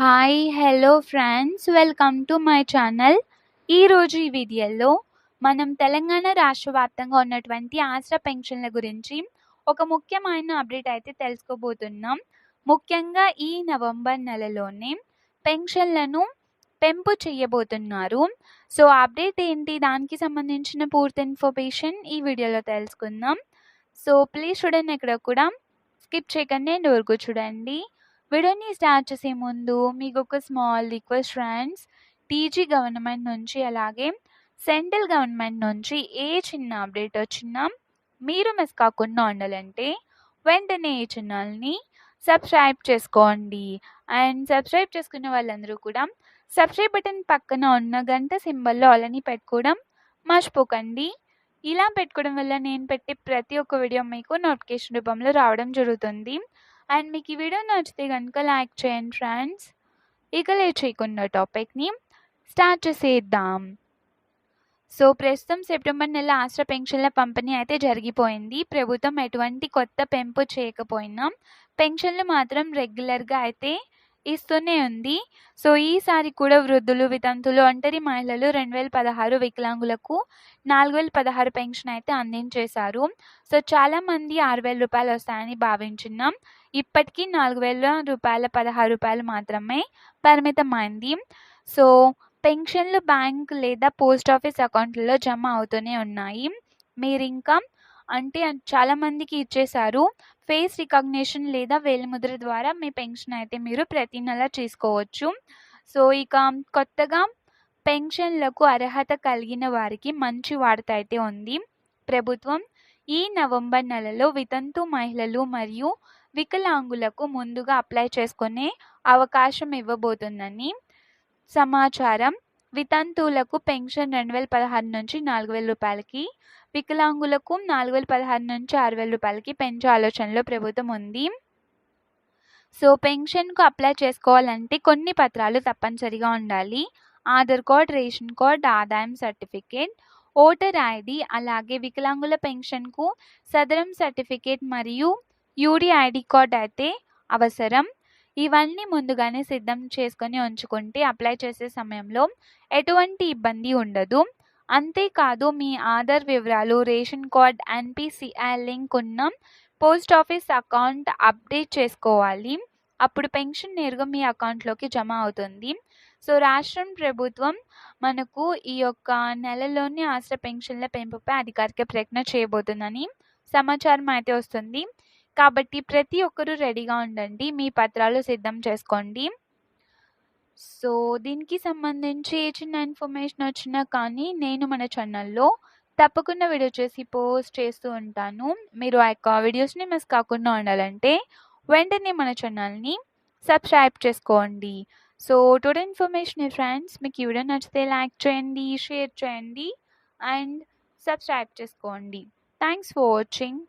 Hi hello friends welcome to my channel ఈరోజు ఈ వీడియోలో మనం తెలంగాణ రాష్ట్ర వ్యాప్తంగా ఉన్నటువంటి ఆసరా పెన్షన్ల గురించి ఒక ముఖ్యమైన అప్డేట్ అయితే తెలుసుకోబోతున్నాం. ముఖ్యంగా ఈ నవంబర్ నెలలోనే పెన్షన్లను పెంపు చేయబోతున్నారు. సో అప్డేట్ ఏంటి? దానికి సంబంధించిన పూర్తి ఇన్ఫర్మేషన్ ఈ వీడియోలో తెలుసుకుందాం. సో ప్లీజ్ చూడండి ఇక్కడ కూడా స్కిప్ చేయకండి అండ్ వరకు చూడండి. వీడియోని స్టార్ట్ చేసే ముందు మీకు ఒక small request friends. TG government నుంచి అలాగే సెంట్రల్ గవర్నమెంట్ నుంచి ఏ చిన్న అప్డేట్ వచ్చినా మీరు మిస్ కాకుండా ఉండాలంటే వెంటనే ఈ ఛానల్ని సబ్స్క్రైబ్ చేసుకోండి. అండ్ సబ్స్క్రైబ్ చేసుకున్న వాళ్ళందరూ కూడా సబ్స్క్రైబ్ బటన్ పక్కన ఉన్న గంట సింబల్లో అలాని పెట్టుకోవడం మర్చిపోకండి. ఇలా పెట్టుకోవడం వల్ల నేను పెట్టే ప్రతి ఒక్క వీడియో మీకు నోటిఫికేషన్ రూపంలో రావడం జరుగుతుంది. అండ్ మీకు ఈ వీడియో నచ్చితే కనుక లైక్ చేయండి ఫ్రెండ్స్. ఇక లేచేయకున్న టాపిక్ని స్టార్ట్ చేసేద్దాం. సో ప్రస్తుతం సెప్టెంబర్ నెల ఆశ్ర పెన్షన్ల పంపిణీ అయితే జరిగిపోయింది. ప్రభుత్వం ఎటువంటి కొత్త పెంపు చేయకపోయినా పెన్షన్లు మాత్రం రెగ్యులర్గా అయితే ఇస్తూనే ఉంది. సో ఈసారి కూడా వృద్ధులు వితంతులు ఒంటరి మహిళలు రెండు వేల పదహారు వికలాంగులకు నాలుగు వేల పదహారు పెన్షన్ అయితే అందించేశారు. సో చాలామంది ఆరు వేల రూపాయలు వస్తాయని భావించున్నాం. ఇప్పటికీ నాలుగు వేల రూపాయల పదహారు రూపాయలు మాత్రమే పరిమితమైంది సో పెన్షన్లు బ్యాంక్ లేదా పోస్ట్ ఆఫీస్ అకౌంట్లలో జమ అవుతూనే ఉన్నాయి. మీరు ఇంకా అంటే చాలామందికి ఇచ్చేశారు. ఫేస్ రికగ్నిషన్ లేదా వేలిముద్ర ద్వారా మీ పెన్షన్ అయితే మీరు ప్రతి నెల తీసుకోవచ్చు సో ఇక కొత్తగా పెన్షన్లకు అర్హత కలిగిన వారికి మంచి వార్త అయితే ఉంది. ప్రభుత్వం ఈ నవంబర్ నెలలో వితంతు మహిళలు మరియు వికలాంగులకు ముందుగా అప్లై చేసుకునే అవకాశం ఇవ్వబోతుందని సమాచారం. వితంతువులకు పెన్షన్ రెండు వేల పదహారు నుంచి నాలుగు వేల రూపాయలకి వికలాంగులకు నాలుగు వేల పదహారు నుంచి ఆరు వేల రూపాయలకి పెంచే ఆలోచనలో ప్రభుత్వం ఉంది. సో పెన్షన్కు అప్లై చేసుకోవాలంటే కొన్ని పత్రాలు తప్పనిసరిగా ఉండాలి. ఆధార్ కార్డ్ రేషన్ కార్డ్ ఆదాయం సర్టిఫికేట్ ఓటర్ ఐడి అలాగే వికలాంగుల పెన్షన్కు సదరం సర్టిఫికేట్ మరియు యూడి ఐడి కార్డ్ అయితే అవసరం. ఇవన్నీ ముందుగానే సిద్ధం చేసుకొని ఉంచుకుంటే అప్లై చేసే సమయంలో ఎటువంటి ఇబ్బంది ఉండదు. అంతేకాదు మీ ఆధార్ వివరాలు రేషన్ కార్డ్ ఎన్పిసిఐ లింక్ ఉన్న పోస్ట్ ఆఫీస్ అకౌంట్ అప్డేట్ చేసుకోవాలి. అప్పుడు పెన్షన్ నేరుగా మీ అకౌంట్లోకి జమ అవుతుంది. సో రాష్ట్రం ప్రభుత్వం మనకు ఈ యొక్క నెలలోని ఆశ్ర పెన్షన్ల పెంపుపై అధికారిక ప్రకటన చేయబోతుందని సమాచారం అయితే వస్తుంది. కాబట్టి ప్రతి ఒక్కరూ రెడీగా ఉండండి. మీ పత్రాలు సిద్ధం చేసుకోండి. సో దీనికి సంబంధించి చిన్న ఇన్ఫర్మేషన్ వచ్చినా కానీ నేను మన ఛానల్లో తప్పకుండా వీడియో చేసి పోస్ట్ చేస్తూ ఉంటాను. మీరు ఆ యొక్క వీడియోస్ని మిస్ కాకుండా ఉండాలంటే వెంటనే మన ఛానల్ని సబ్స్క్రైబ్ చేసుకోండి. సో టుడే ఇన్ఫర్మేషన్ ఫ్రెండ్స్ మీకు ఈ వీడియో నచ్చితే లైక్ చేయండి షేర్ చేయండి అండ్ సబ్స్క్రైబ్ చేసుకోండి. Thanks for watching